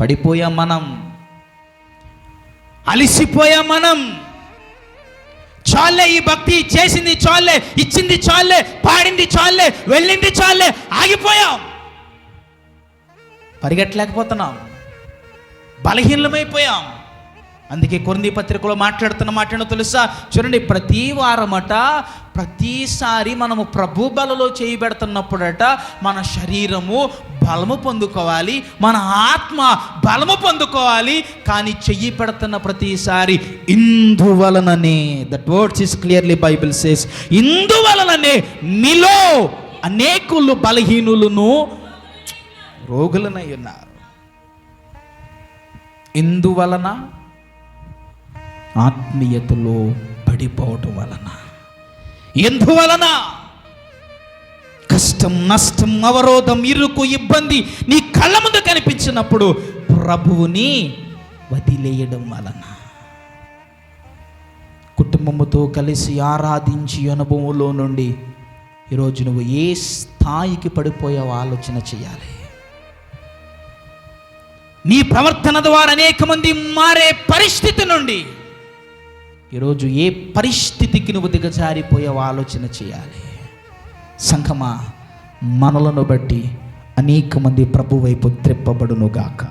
పడిపోయాం మనం అలిసిపోయాం మనం. చాలే ఈ భక్తి చేసింది చాలే ఇచ్చింది చాలే పాడింది చాలే వెళ్ళింది చాలే ఆగిపోయాం. పరిగెట్టలేకపోతున్నాం. బలహీనమైపోయాం. అందుకే కొరింది పత్రికలో మాట్లాడుతున్న మాట్లాడో తెలుసా? చూడండి ప్రతి వారమట ప్రతిసారి మనము ప్రభు బలలో చేయబెడుతున్నప్పుడట మన శరీరము బలము పొందుకోవాలి మన ఆత్మ బలము పొందుకోవాలి కానీ చెయ్యి పెడుతున్న ప్రతిసారి ఇందువలననే that words is clearly Bible says ఇందువలననే మీలో అనేకులు బలహీనులను రోగులనై ఉన్నారు. ఇందువలన ఆత్మీయతలో పడిపోవటం వలన. ఎందువలన? కష్టం నష్టం అవరోధం ఇరుకు ఇబ్బంది నీ కళ్ళ ముందు కనిపించినప్పుడు ప్రభువుని వదిలేయడం వలన. కుటుంబముతో కలిసి ఆరాధించి అనుభవంలో నుండి ఈరోజు నువ్వు ఏ స్థాయికి పడిపోయావో ఆలోచన చేయాలి. నీ ప్రవర్తన ద్వారా అనేక మంది మారే పరిస్థితి నుండి ఈరోజు ఏ పరిస్థితికి నువ్వు దిగజారిపోయావో ఆలోచన చేయాలి. సంఘమా మనలను బట్టి అనేక మంది ప్రభు వైపు త్రిప్పబడునుగాక.